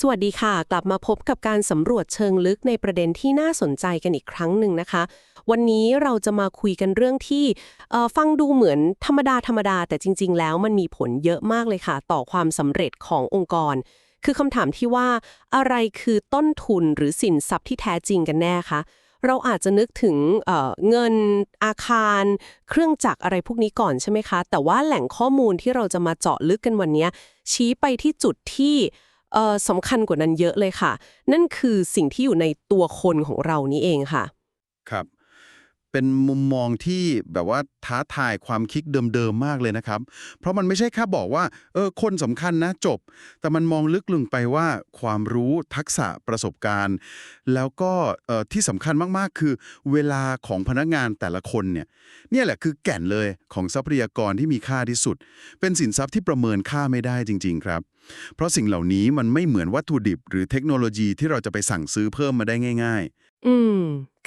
สวัสดีค่ะ กลับมาพบกับการสำรวจเชิงลึกในประเด็นที่น่าสนใจกันอีกครั้งหนึ่งนะคะ วันนี้เราจะมาคุยกันเรื่องที่ฟังดูเหมือนธรรมดาธรรมดา แต่จริง ๆ แล้วมันมีผลเยอะมากเลยค่ะ ต่อความสำเร็จขององค์กร คือคำถามที่ว่าอะไรคือต้นทุนหรือสินทรัพย์ที่แท้จริงกันแน่คะเราอาจจะนึกถึงเเงินอาคาร เครื่องจักรอะไรพวกนี้ก่อนใช่ไหมคะ แต่ว่าแหล่งข้อมูลที่เราจะมาเจาะลึกกันวันนี้ชี้ไปที่จุดที่ สำคัญกว่านั้นเยอะเลยค่ะ นั่นคือสิ่งที่อยู่ในตัวคนของเรานี่เองค่ะ ครับ เป็นมุมมองที่แบบว่าท้าทายความคิดเดิมๆมากเลยนะครับ เพราะมันไม่ใช่แค่บอกว่าเออคนสำคัญนะจบ แต่มันมองลึกลงไปว่าความรู้ทักษะประสบการณ์ แล้วก็เออที่สำคัญมากๆ คือเวลาของพนักงานแต่ละคนเนี่ยเนี่ยแหละคือแก่นเลยของทรัพยากรที่มีค่าที่สุด เป็นสินทรัพย์ที่ประเมินค่าไม่ได้จริง ๆ ครับ เพราะสิ่งเหล่านี้มันไม่เหมือนวัตถุดิบ หรือเทคโนโลยีที่เราจะไปสั่งซื้อเพิ่มมาได้ง่าย ๆ อืม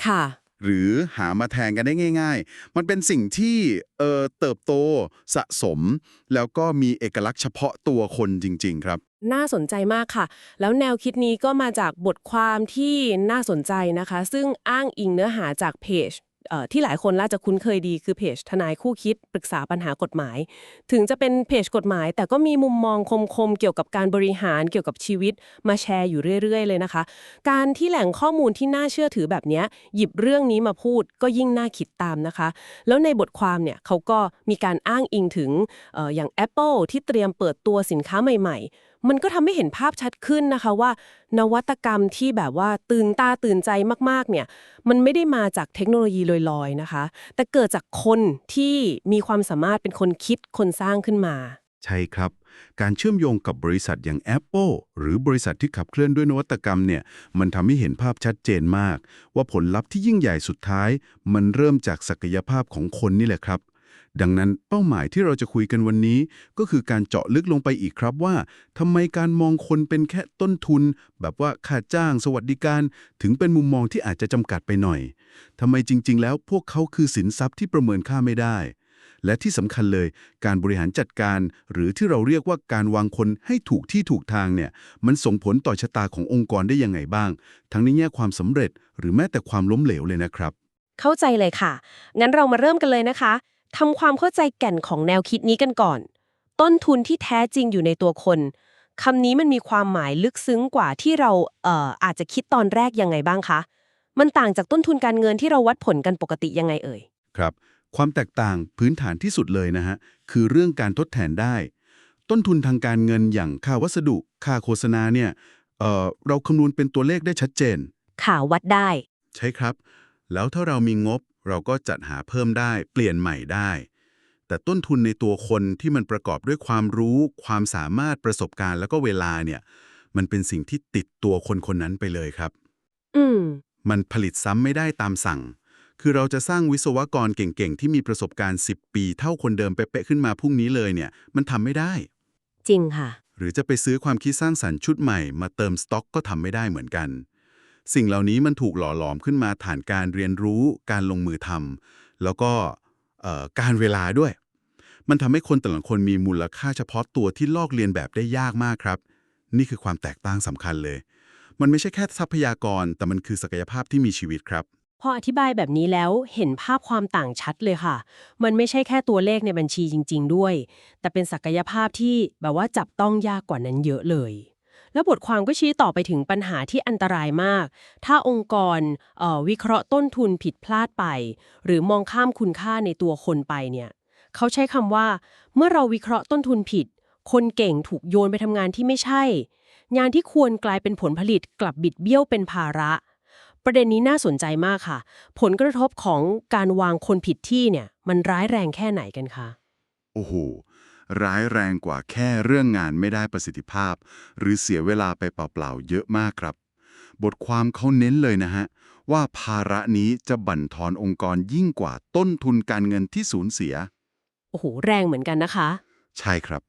ค่ะ หรือหามาแทนกันได้ง่าย ๆ มันเป็นสิ่งที่เอ่อเติบโตสะสม แล้วก็มีเอกลักษณ์เฉพาะตัวคนจริง ๆ ครับ น่าสนใจมากค่ะ แล้วแนวคิดนี้ก็มาจากบทความที่น่าสนใจนะคะ ซึ่งอ้างอิงเนื้อหาจากเพจ ที่หลายคนน่าจะคุ้นเคยดีคือเพจทนายคู่คิดปรึกษาปัญหากฎหมาย ถึงจะเป็นเพจกฎหมาย แต่ก็มีมุมมองคมๆเกี่ยวกับการบริหารเกี่ยวกับชีวิต มาแชร์อยู่เรื่อย ๆ เลยนะคะ การที่แหล่งข้อมูลที่น่าเชื่อถือแบบนี้หยิบเรื่องนี้มาพูดก็ยิ่งน่าคิดตามนะคะ แล้วในบทความเนี่ยเขาก็มีการอ้างอิงถึงอออย่าง Apple ที่เตรียมเปิดตัวสินค้าใหม่ ๆ มันก็ทำให้เห็นภาพชัดขึ้นนะคะว่า นวัตกรรมที่แบบว่าตื่นตาตื่นใจมากๆเนี่ยมันไม่ได้มาจากเทคโนโลยีลอยๆนะคะ แต่เกิดจากคนที่มีความสามารถเป็นคนคิดคนสร้างขึ้นมา ใช่ครับ การเชื่อมโยงกับบริษัทอย่าง Apple หรือบริษัทที่ขับเคลื่อนด้วยนวัตกรรมเนี่ยมันทำให้เห็นภาพชัดเจนมาก ว่าผลลัพธ์ที่ยิ่งใหญ่สุดท้าย มันเริ่มจากศักยภาพของคนนี่แหละครับ ดังนั้นเป้าหมายที่เราจะคุยกันวันนี้ ก็คือการเจาะลึกลงไปอีกครับว่าทำไมการมองคนเป็นแค่ต้นทุน แบบว่าค่าจ้างสวัสดิการ ถึงเป็นมุมมองที่อาจจะจำกัดไปหน่อยทำไมจริง ๆ แล้วพวกเขาคือสินทรัพย์ที่ประเมินค่าไม่ได้ และที่สำคัญเลย การบริหารจัดการ หรือที่เราเรียกว่าการวางคนให้ถูกที่ถูกทางเนี่ยมันส่งผลต่อชะตาขององค์กรได้ยังไงบ้าง ทั้งในแง่ความสำเร็จ หรือแม้แต่ความล้มเหลวเลยนะครับ เข้าใจเลยค่ะ งั้นเรามาเริ่มกันเลยนะคะ ทำความเข้าใจแก่นของแนวคิดนี้กันก่อน ต้นทุนที่แท้จริงอยู่ในตัวคนคำนี้มันมีความหมายลึกซึ้งกว่าที่เราเอ่ออาจจะคิดตอนแรกยังไงบ้างคะ มันต่างจากต้นทุนการเงินที่เราวัดผลกันปกติยังไงเอ่ย ครับ ความแตกต่างพื้นฐานที่สุดเลยนะฮะ คือเรื่องการทดแทนได้ ต้นทุนทางการเงินอย่างค่าวัสดุ ค่าโฆษณาเนี่ยเอ่อเราคำนวณเป็นตัวเลขได้ชัดเจนข่าววัดได้ ใช่ครับ แล้วถ้าเรามีงบ เราก็จัดหาเพิ่มได้เปลี่ยนใหม่ได้ แต่ต้นทุนในตัวคนที่มันประกอบด้วยความรู้ ความสามารถประสบการณ์แล้วก็เวลาเนี่ย มันเป็นสิ่งที่ติดตัวคนคนนั้นไปเลยครับ อืมมันผลิตซ้ำไม่ได้ตามสั่ง คือเราจะสร้างวิศวกรเก่งๆ ที่มีประสบการณ์ 10 ปี เท่าคนเดิมเป๊ะๆขึ้นมาพรุ่งนี้เลยเนี่ย มันทำไม่ได้ จริงค่ะ หรือจะไปซื้อความคิดสร้างสรรค์ชุดใหม่มาเติมสต็อกก็ทำไม่ได้เหมือนกัน สิ่งเหล่านี้มันถูกหล่อหลอมขึ้นมาฐานการเรียนรู้ การลงมือทำแล้วก็การเวลาด้วย มันทำให้คนแต่ละคนมีมูลค่าเฉพาะตัวที่ลอกเลียนแบบได้ยากมากครับ นี่คือความแตกต่างสำคัญเลย มันไม่ใช่แค่ทรัพยากร แต่มันคือศักยภาพที่มีชีวิตครับพออธิบายแบบนี้แล้วเห็นภาพความต่างชัดเลยค่ะ มันไม่ใช่แค่ตัวเลขในบัญชีจริง ๆ ด้วย แต่เป็นศักยภาพที่แบบว่าจับต้องยากกว่านั้นเยอะเลย แล้วบทความก็ชี้ต่อไปถึงปัญหาที่อันตรายมาก ถ้าองค์กรออวิเคราะห์ต้นทุนผิดพลาดไป หรือมองข้ามคุณค่าในตัวคนไปเนี่ยเขาใช้คำว่า เมื่อเราวิเคราะห์ต้นทุนผิด คนเก่งถูกโยนไปทำงานที่ไม่ใช่ งานที่ควรกลายเป็นผลผลิตกลับบิดเบี้ยวเป็นภาระ ประเด็นนี้น่าสนใจมากค่ะ ผลกระทบของการวางคนผิดที่เนี่ยมันร้ายแรงแค่ไหนกันคะโอ้โห ร้ายแรงกว่าแค่เรื่องงานไม่ได้ประสิทธิภาพ หรือเสียเวลาไปเปล่าๆเยอะมากครับ บทความเขาเน้นเลยนะฮะ ว่าภาระนี้จะบั่นทอนองค์กรยิ่งกว่าต้นทุนการเงินที่สูญเสีย โอ้โห แรงเหมือนกันนะคะ ใช่ครับ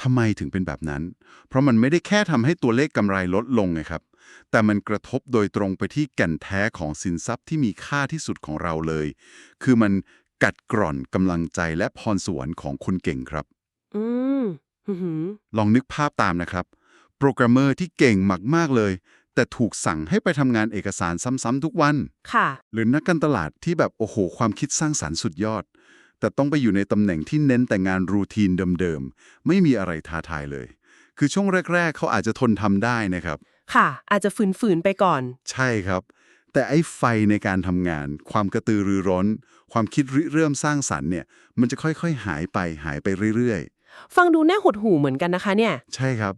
ทำไมถึงเป็นแบบนั้น เพราะมันไม่ได้แค่ทำให้ตัวเลขกำไรลดลงไงครับ แต่มันกระทบโดยตรงไปที่แก่นแท้ของสินทรัพย์ที่มีค่าที่สุดของเราเลย คือมันกัดกร่อนกำลังใจและพรสวรรค์ของคนเก่งครับ อืมหือหือลองนึกภาพตามนะครับ โปรแกรมเมอร์ที่เก่งมาก ๆ เลย แต่ถูกสั่งให้ไปทำงานเอกสารซ้ำๆทุกวัน ค่ะ หรือนักการตลาดที่แบบโอ้โห ความคิดสร้างสารรค์สุดยอด แต่ต้องไปอยู่ในตำแหน่งที่เน้นแต่งานรูทีนเดิมๆ ไม่มีอะไรท้าทายเลย คือช่วงแรก ๆ เขาอาจจะทนทำได้นะครับ ค่ะ อาจจะฝืนๆไปก่อน ใช่ครับ แต่ไอ้ไฟในการทำงาน ความกระตือรือร้น ความคิดริเริ่มสร้างสรรค์เนี่ย มันจะค่อยๆ หายไปหายไปเรื่อย ฟังดูแน่หดหูเหมือนกันนะคะเนี่ยๆใช่ครับ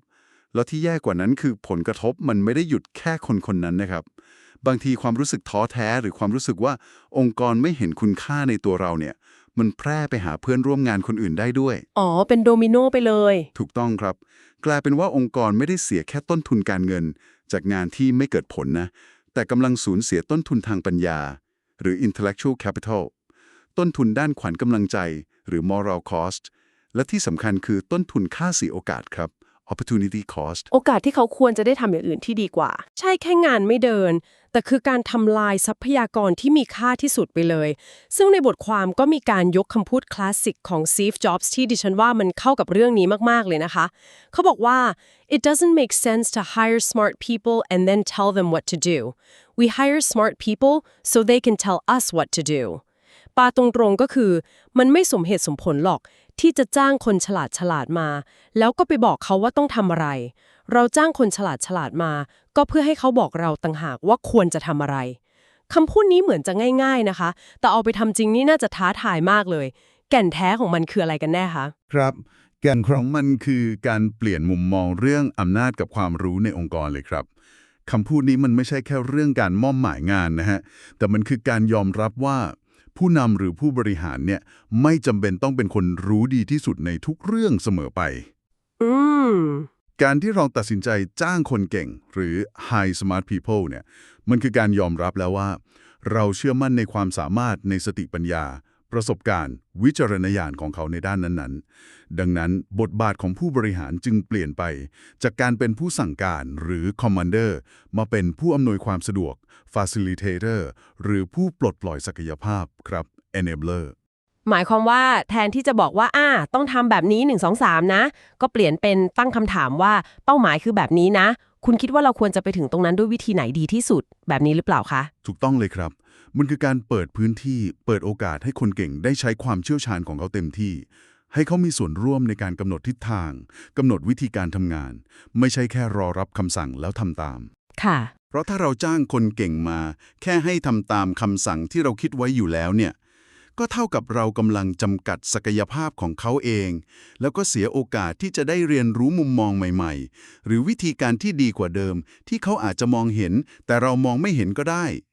แล้วที่แย่กว่านั้นคือผลกระทบมันไม่ได้หยุดแค่คนคนนั้นนะครับ บางทีความรู้สึกท้อแท้หรือความรู้สึกว่าองค์กรไม่เห็นคุณค่าในตัวเราเนี่ย มันแพร่ไปหาเพื่อนร่วมงานคนอื่นได้ด้วย อ๋อ เป็นโดมิโนไปเลย ถูกต้องครับ กลายเป็นว่าองค์กรไม่ได้เสียแค่ต้นทุนการเงิน จากงานที่ไม่เกิดผลนะ แต่กำลังสูญเสียต้นทุนทางปัญญา หรือ intellectual capital ต้นทุนด้านขวัญกำลังใจ หรือ moral cost และที่สำคัญคือต้นทุนค่าเสียโอกาสครับ opportunity cost โอกาสที่เขาควรจะได้ทำอย่างอื่นที่ดีกว่า ใช่แค่งานไม่เดิน แต่คือการทำลายทรัพยากรที่มีค่าที่สุดไปเลย ซึ่งในบทความก็มีการยกคำพูดคลาสสิกของ Steve Jobs ที่ดิฉันว่ามันเข้ากับเรื่องนี้มากๆเลยนะคะ เขาบอกว่า it doesn't make sense to hire smart people and then tell them what to do we hire smart people so they can tell us what to do ปาตรงๆก็คือ มันไม่สมเหตุสมผลหรอก ที่จะจ้างคนฉลาดฉลาดมา แล้วก็ไปบอกเขาว่าต้องทำอะไร เราจ้างคนฉลาดฉลาดมา ก็เพื่อให้เขาบอกเราต่างหากว่าควรจะทำอะไรคำพูดนี้เหมือนจะง่าย ๆนะคะ แต่เอาไปทำจริงนี่น่าจะท้าทายมากเลย แก่นแท้ของมันคืออะไรกันแน่คะครับ แก่นของมันคือการเปลี่ยนมุมมองเรื่องอำนาจกับความรู้ในองค์กรเลยครับคำพูดนี้มันไม่ใช่แค่เรื่องการมอบหมายงานนะฮะ แต่มันคือการยอมรับว่า ผู้นำหรือผู้บริหารเนี่ยไม่จำเป็นต้องเป็นคนรู้ดีที่สุดในทุกเรื่องเสมอไป อืม การที่เราตัดสินใจจ้างคนเก่ง หรือ high smart people เนี่ย มันคือการยอมรับแล้วว่า เราเชื่อมั่นในความสามารถในสติปัญญา ประสบการณ์ วิจารณญาณของเขาในด้านนั้นๆ ดังนั้นบทบาทของผู้บริหารจึงเปลี่ยนไป จากการเป็นผู้สั่งการหรือ commander มาเป็นผู้อำนวยความสะดวก facilitator หรือผู้ปลดปล่อยศักยภาพครับ enabler หมายความว่าแทนที่จะบอกว่าอ่าต้องทำแบบนี้ 1 2 3 นะ ก็เปลี่ยนเป็นตั้งคำถามว่าเป้าหมายคือแบบนี้นะ คุณคิดว่าเราควรจะไปถึงตรงนั้นด้วยวิธีไหนดีที่สุดแบบนี้หรือเปล่าคะ ถูกต้องเลยครับ มันคือการเปิดพื้นที่เปิดโอกาสให้คนเก่งได้ใช้ความเชี่ยวชาญของเขาเต็มที่ ให้เขามีส่วนร่วมในการกำหนดทิศทางกำหนดวิธีการทำงาน ไม่ใช่แค่รอรับคำสั่งแล้วทำตาม ค่ะ เพราะถ้าเราจ้างคนเก่งมา แค่ให้ทำตามคำสั่งที่เราคิดไว้อยู่แล้วเนี่ยก็เท่ากับเรากำลังจำกัดศักยภาพของเขาเอง แล้วก็เสียโอกาสที่จะได้เรียนรู้มุมมองใหม่ ๆ หรือวิธีการที่ดีกว่าเดิม ที่เขาอาจจะมองเห็น แต่เรามองไม่เห็นก็ได้อืม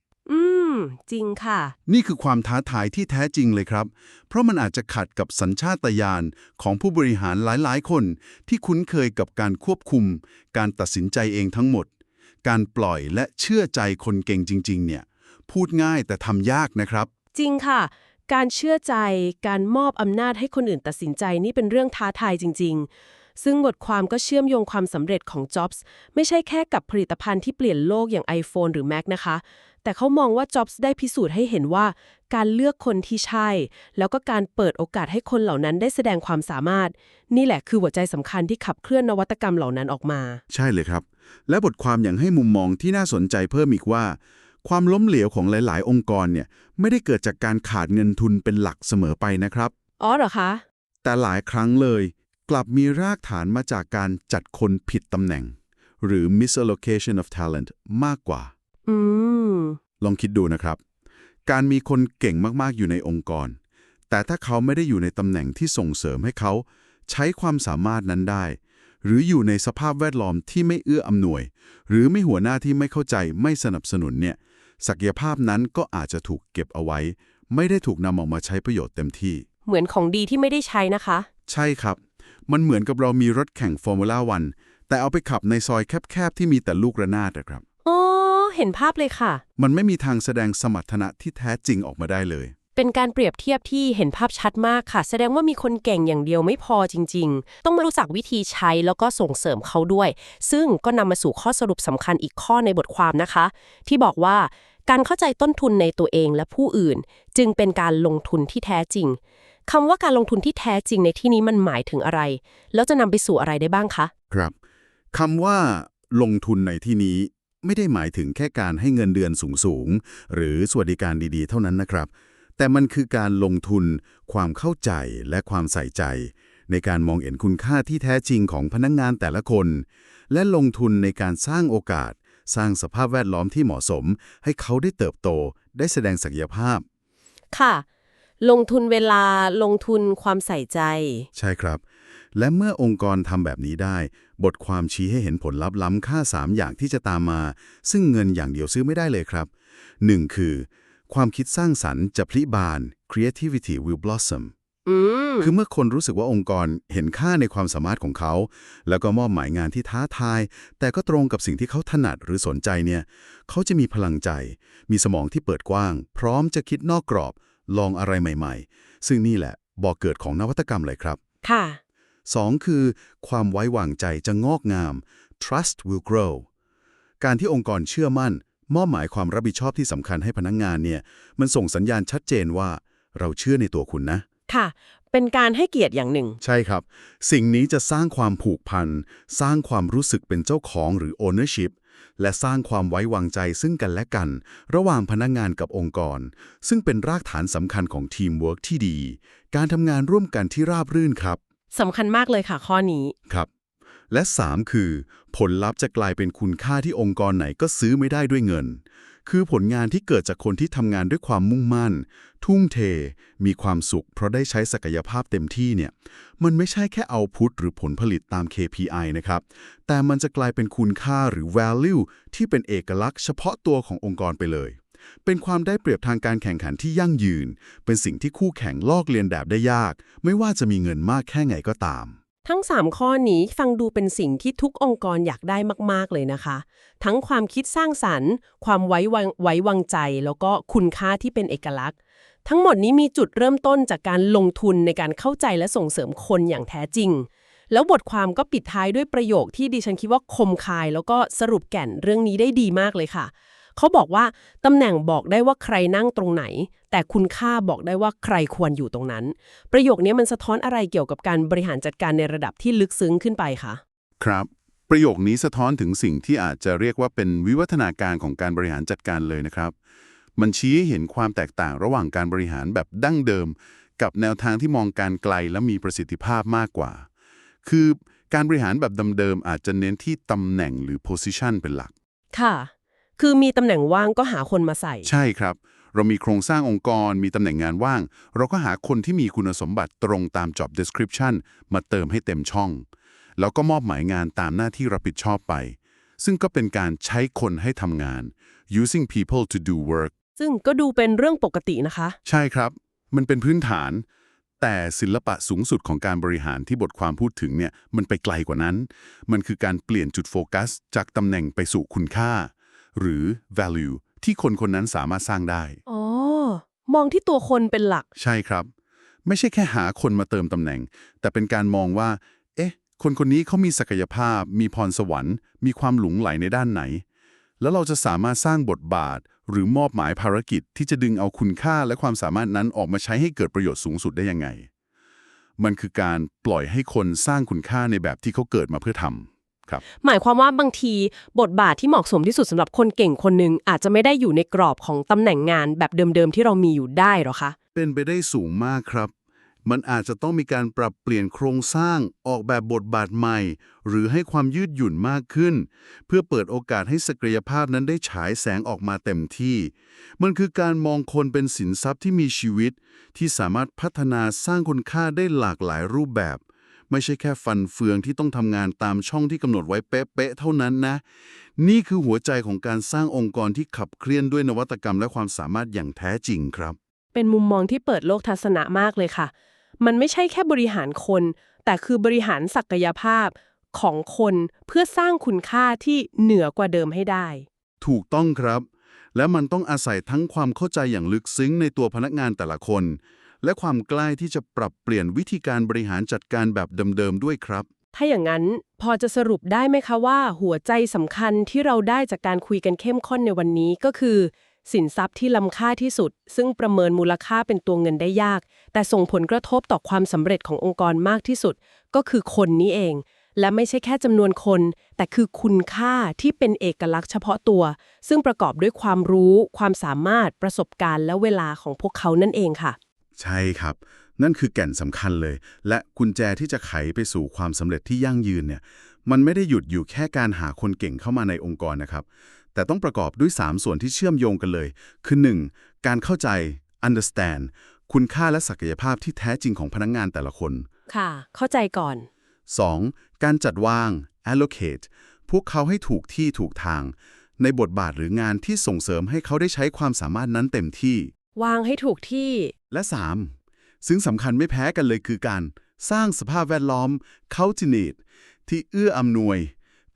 จริงค่ะ นี่คือความท้าทายที่แท้จริงเลยครับ เพราะมันอาจจะขัดกับสัญชาตญาณของผู้บริหารหลายๆ คน ที่คุ้นเคยกับการควบคุม การตัดสินใจเองทั้งหมด การปล่อยและเชื่อใจคนเก่งจริง ๆ เนี่ย พูดง่ายแต่ทำยากนะครับ จริงค่ะ การเชื่อใจ การมอบอำนาจให้คนอื่นตัดสินใจนี่เป็นเรื่องท้าทายจริง ๆ ซึ่งบทความก็เชื่อมโยงความสำเร็จของ Jobs ไม่ใช่แค่กับผลิตภัณฑ์ที่เปลี่ยนโลกอย่าง iPhone หรือ Mac นะคะ แต่เขามองว่า Jobs ได้พิสูจน์ให้เห็นว่า การเลือกคนที่ใช่ แล้วก็การเปิดโอกาสให้คนเหล่านั้นได้แสดงความสามารถ นี่แหละคือหัวใจสำคัญที่ขับเคลื่อนนวัตกรรมเหล่านั้นออกมา ใช่เลยครับ และบทความยังให้มุมมองที่น่าสนใจเพิ่มอีกว่า ความล้มเหลวของหลาย ๆ องค์กรเนี่ยไม่ได้เกิดจากการขาดเงินทุนเป็นหลักเสมอไปนะครับ อ๋อเหรอคะ แต่หลายครั้งเลย กลับมีรากฐานมาจากการจัดคนผิดตำแหน่ง หรือ misallocation of talent มากกว่าอืมลองคิดดูนะครับ การมีคนเก่งมากๆอยู่ในองค์กร แต่ถ้าเขาไม่ได้อยู่ในตำแหน่งที่ส่งเสริมให้เขาใช้ความสามารถนั้นได้ หรืออยู่ในสภาพแวดล้อมที่ไม่เอื้ออำนวย หรือไม่หัวหน้าที่ไม่เข้าใจไม่สนับสนุนเนี่ยศักยภาพนั้นก็อาจจะถูกเก็บเอาไว้ ไม่ได้ถูกนำออกมาใช้ประโยชน์เต็มที่ เหมือนของดีที่ไม่ได้ใช้นะคะ ใช่ครับ มันเหมือนกับเรามีรถแข่งฟอร์มูล่าวันแต่เอาไปขับในซอยแคบๆที่มีแต่ลูกระนาดนะครับ อ๋อ เห็นภาพเลยค่ะ มันไม่มีทางแสดงสมรรถนะที่แท้จริงออกมาได้เลย เป็นการเปรียบเทียบที่เห็นภาพชัดมากค่ะ แสดงว่ามีคนเก่งอย่างเดียวไม่พอจริง ๆ ต้องมารู้จักวิธีใช้แล้วก็ส่งเสริมเขาด้วย ซึ่งก็นำมาสู่ข้อสรุปสำคัญอีกข้อในบทความนะคะ ที่บอกว่าการเข้าใจต้นทุนในตัวเองและผู้อื่น จึงเป็นการลงทุนที่แท้จริง คำว่าการลงทุนที่แท้จริงในที่นี้มันหมายถึงอะไร แล้วจะนำไปสู่อะไรได้บ้างคะ ครับคำว่าลงทุนในที่นี้ไม่ได้หมายถึงแค่การให้เงินเดือนสูงๆ หรือสวัสดิการดีๆ เท่านั้นนะครับ แต่มันคือการลงทุน ความเข้าใจและความใส่ใจ ในการมองเห็นคุณค่าที่แท้จริงของพนักงงานแต่ละคน และลงทุนในการสร้างโอกาส สร้างสภาพแวดล้อมที่เหมาะสม ให้เขาได้เติบโต ได้แสดงศักยภาพ ค่ะ ลงทุนเวลาลงทุนความใส่ใจ ใช่ครับ และเมื่อองค์กรทำแบบนี้ได้ บทความชี้ให้เห็นผลลัพธ์ล้ำค่า 3 อย่างที่จะตามมา ซึ่งเงินอย่างเดียวซื้อไม่ได้เลยครับ 1. คือ ความคิดสร้างสรรค์จะพลิบาน creativity will blossom อืมคือเมื่อคนรู้สึกว่าองค์กรเห็นค่าในความสามารถของเขา แล้วก็มอบหมายงานที่ท้าทาย แต่ก็ตรงกับสิ่งที่เขาถนัดหรือสนใจเนี่ย เขาจะมีพลังใจ มีสมองที่เปิดกว้าง พร้อมจะคิดนอกกรอบ ลองอะไรใหม่ๆ ซึ่งนี่แหละบ่อกเกิดของนวัตกรรมเลยครับ ค่ะ 2. คือ ความไว้วางใจจะงอกงาม trust will grow การที่องค์กรเชื่อมั่น มอบหมายความรับผิดชอบที่สำคัญให้พนักงงานเนี่ยมันส่งสัญญาณชัดเจนว่า เราเชื่อในตัวคุณนะ ค่ะ เป็นการให้เกียรติอย่างหนึ่ง ใช่ครับ สิ่งนี้จะสร้างความผูกพัน สร้างความรู้สึกเป็นเจ้าของหรือ ownership และสร้างความไว้วางใจซึ่งกันและกัน ระหว่างพนักงานกับองค์กร ซึ่งเป็นรากฐานสำคัญของทีมเวิร์กที่ดี การทำงานร่วมกันที่ราบรื่นครับสำคัญมากเลยค่ะข้อนี้ครับ และ 3 คือ ผลลัพธ์จะกลายเป็นคุณค่าที่องค์กรไหนก็ซื้อไม่ได้ด้วยเงิน คือผลงานที่เกิดจากคนที่ทำงานด้วยความมุ่งมั่น ทุ่มเท มีความสุข เพราะได้ใช้ศักยภาพเต็มที่เนี่ย มันไม่ใช่แค่เอาพุทหรือผลผลิตตาม KPI นะครับ แต่มันจะกลายเป็นคุณค่าหรือ value ที่เป็นเอกลักษณ์เฉพาะตัวขององค์กรไปเลย เป็นความได้เปรียบทางการแข่งขันที่ยั่งยืน เป็นสิ่งที่คู่แข่งลอกเลียนแบบได้ยาก ไม่ว่าจะมีเงินมากแค่ไหนก็ตาม ทั้ง 3 ข้อนี้ฟังดูเป็นสิ่งที่ทุกองค์กรอยากได้มาก ๆ เลยนะคะ ทั้งความคิดสร้างสรรค์ ความไว้วางไว้วางใจ แล้วก็คุณค่าที่เป็นเอกลักษณ์ ทั้งหมดนี้มีจุดเริ่มต้นจากการลงทุนในการเข้าใจและส่งเสริมคนอย่างแท้จริง แล้วบทความก็ปิดท้ายด้วยประโยคที่ดิฉันคิดว่าคมคาย แล้วก็สรุปแก่นเรื่องนี้ได้ดีมากเลยค่ะ เขาบอกว่าตำแหน่งบอกได้ว่าใครนั่งตรงไหน แต่คุณค่าบอกได้ว่าใครควรอยู่ตรงนั้น ประโยคนี้มันสะท้อนอะไรเกี่ยวกับการบริหารจัดการในระดับที่ลึกซึ้งขึ้นไปคะครับ ประโยคนี้สะท้อนถึงสิ่งที่อาจจะเรียกว่าเป็นวิวัฒนาการของการบริหารจัดการเลยนะครับ มันชี้ให้เห็นความแตกต่างระหว่างการบริหารแบบดั้งเดิม กับแนวทางที่มองการไกลและมีประสิทธิภาพมากกว่า คือการบริหารแบบเดิมๆอาจจะเน้นที่ตำแหน่งหรือ position เป็นหลัก ค่ะ คือมีตำแหน่งว่างก็หาคนมาใส่ ใช่ครับ เรามีโครงสร้างองค์กรมีตำแหน่งงานว่าง เราก็หาคนที่มีคุณสมบัติตรงตาม job description มาเติมให้เต็มช่อง แล้วก็มอบหมายงานตามหน้าที่รับผิดชอบไป ซึ่งก็เป็นการใช้คนให้ทำงาน using people to do work ซึ่งก็ดูเป็นเรื่องปกตินะคะ ใช่ครับ มันเป็นพื้นฐาน แต่ศิลปะสูงสุดของการบริหารที่บทความพูดถึงเนี่ยมันไปไกลกว่านั้น มันคือการเปลี่ยนจุดโฟกัส จากตำแหน่งไปสู่คุณค่า หรือ value ที่คนคนนั้นสามารถสร้างได้ อ๋อ มองที่ตัวคนเป็นหลัก ใช่ครับ ไม่ใช่แค่หาคนมาเติมตำแหน่ง แต่เป็นการมองว่า เอ๊ะ คนคนนี้เขามีศักยภาพ มีพรสวรรค์ มีความหลงไหลในด้านไหน แล้วเราจะสามารถสร้างบทบาท หรือมอบหมายภารกิจ ที่จะดึงเอาคุณค่าและความสามารถนั้นออกมาใช้ให้เกิดประโยชน์สูงสุดได้ยังไง มันคือการปล่อยให้คนสร้างคุณค่าในแบบที่เขาเกิดมาเพื่อทำครับ หมายความว่าบางทีบทบาทที่เหมาะสมที่สุดสำหรับคนเก่งคนหนึ่งอาจจะไม่ได้อยู่ในกรอบของตำแหน่งงานแบบเดิมๆที่เรามีอยู่ได้หรอคะ เป็นไปได้สูงมากครับ มันอาจจะต้องมีการปรับเปลี่ยนโครงสร้างออกแบบบทบาทใหม่ หรือให้ความยืดหยุ่นมากขึ้น เพื่อเปิดโอกาสให้ศักยภาพนั้นได้ฉายแสงออกมาเต็มที่ มันคือการมองคนเป็นสินทรัพย์ที่มีชีวิต ที่สามารถพัฒนาสร้างคุณค่าได้หลากหลายรูปแบบ ไม่ใช่แค่ฟันเฟืองที่ต้องทำงานตามช่องที่กำหนดไว้เป๊ะๆเท่านั้นนะ นี่คือหัวใจของการสร้างองค์กรที่ขับเคลื่อนด้วยนวัตกรรมและความสามารถอย่างแท้จริงครับ เป็นมุมมองที่เปิดโลกทัศนะมากเลยค่ะ มันไม่ใช่แค่บริหารคน แต่คือบริหารศักยภาพของคนเพื่อสร้างคุณค่าที่เหนือกว่าเดิมให้ได้ ถูกต้องครับ และมันต้องอาศัยทั้งความเข้าใจอย่างลึกซึ้งในตัวพนักงานแต่ละคน และความกล้าที่จะปรับเปลี่ยนวิธีการบริหารจัดการแบบเดิมๆด้วยครับ ถ้าอย่างนั้นพอจะสรุปได้ไหมคะว่า หัวใจสำคัญที่เราได้จากการคุยกันเข้มข้นในวันนี้ก็คือ สินทรัพย์ที่ล้ำค่าที่สุด ซึ่งประเมินมูลค่าเป็นตัวเงินได้ยาก แต่ส่งผลกระทบต่อความสำเร็จขององค์กรมากที่สุด ก็คือคนนี้เอง และไม่ใช่แค่จำนวนคน แต่คือคุณค่าที่เป็นเอกลักษณ์เฉพาะตัว ซึ่งประกอบด้วยความรู้ ความสามารถประสบการณ์และเวลาของพวกเขานั่นเองค่ะ ใช่ครับ นั่นคือแก่นสำคัญเลย และกุญแจที่จะไขไปสู่ความสำเร็จที่ยั่งยืนเนี่ยมันไม่ได้หยุดอยู่แค่การหาคนเก่งเข้ามาในองค์กรนะครับ แต่ต้องประกอบด้วย 3 ส่วนที่เชื่อมโยงกันเลย คือ 1. การเข้าใจ understand คุณค่าและศักยภาพที่แท้จริงของพนักงงานแต่ละคน ค่ะ เข้าใจก่อน 2. การจัดวาง allocate พวกเขาให้ถูกที่ถูกทาง ในบทบาทหรืองานที่ส่งเสริมให้เขาได้ใช้ความสามารถนั้นเต็มที่ วางให้ถูกที่ และ 3. ซึ่งสำคัญไม่แพ้กันเลยคือการสร้างสภาพแวดล้อม cultivate ที่เอื้ออำนวย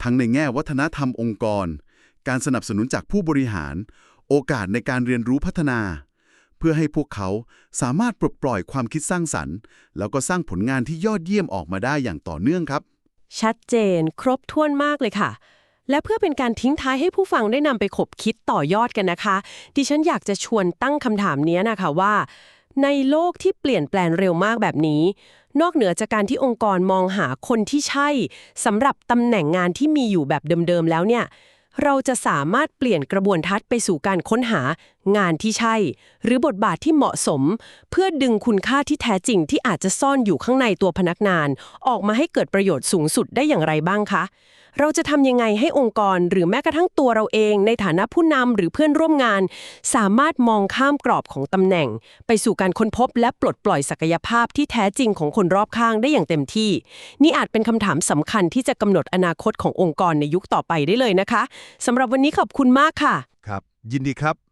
ทั้งในแง่วัฒนธรรมองค์กร การสนับสนุนจากผู้บริหาร โอกาสในการเรียนรู้พัฒนา เพื่อให้พวกเขาสามารถปลดปล่อยความคิดสร้างสรรค์ แล้วก็สร้างผลงานที่ยอดเยี่ยมออกมาได้อย่างต่อเนื่องครับ ชัดเจน ครบถ้วนมากเลยค่ะ และเพื่อเป็นการทิ้งท้ายให้ผู้ฟังได้นำไปขบคิดต่อยอดกันนะคะ ดิฉันอยากจะชวนตั้งคำถามนี้นะคะว่า ในโลกที่เปลี่ยนแปลงเร็วมากแบบนี้ นอกเหนือจากการที่องค์กรมองหาคนที่ใช่สำหรับตำแหน่งงานที่มีอยู่แบบเดิมๆแล้วเนี่ย เราจะสามารถเปลี่ยนกระบวนทัศน์ไปสู่การค้นหางานที่ใช่ หรือบทบาทที่เหมาะสม เพื่อดึงคุณค่าที่แท้จริงที่อาจจะซ่อนอยู่ข้างในตัวพนักงาน ออกมาให้เกิดประโยชน์สูงสุดได้อย่างไรบ้างคะ เราจะทำยังไงให้องค์กรหรือแม้กระทั่งตัวเราเอง ในฐานะผู้นำหรือเพื่อนร่วมงาน สามารถมองข้ามกรอบของตำแหน่ง ไปสู่การค้นพบและปลดปล่อยศักยภาพที่แท้จริงของคนรอบข้างได้อย่างเต็มที่ นี่อาจเป็นคำถามสำคัญที่จะกำหนดอนาคตขององค์กรในยุคต่อไปได้เลยนะคะสำหรับวันนี้ขอบคุณมากค่ะ ครับ ยินดีครับ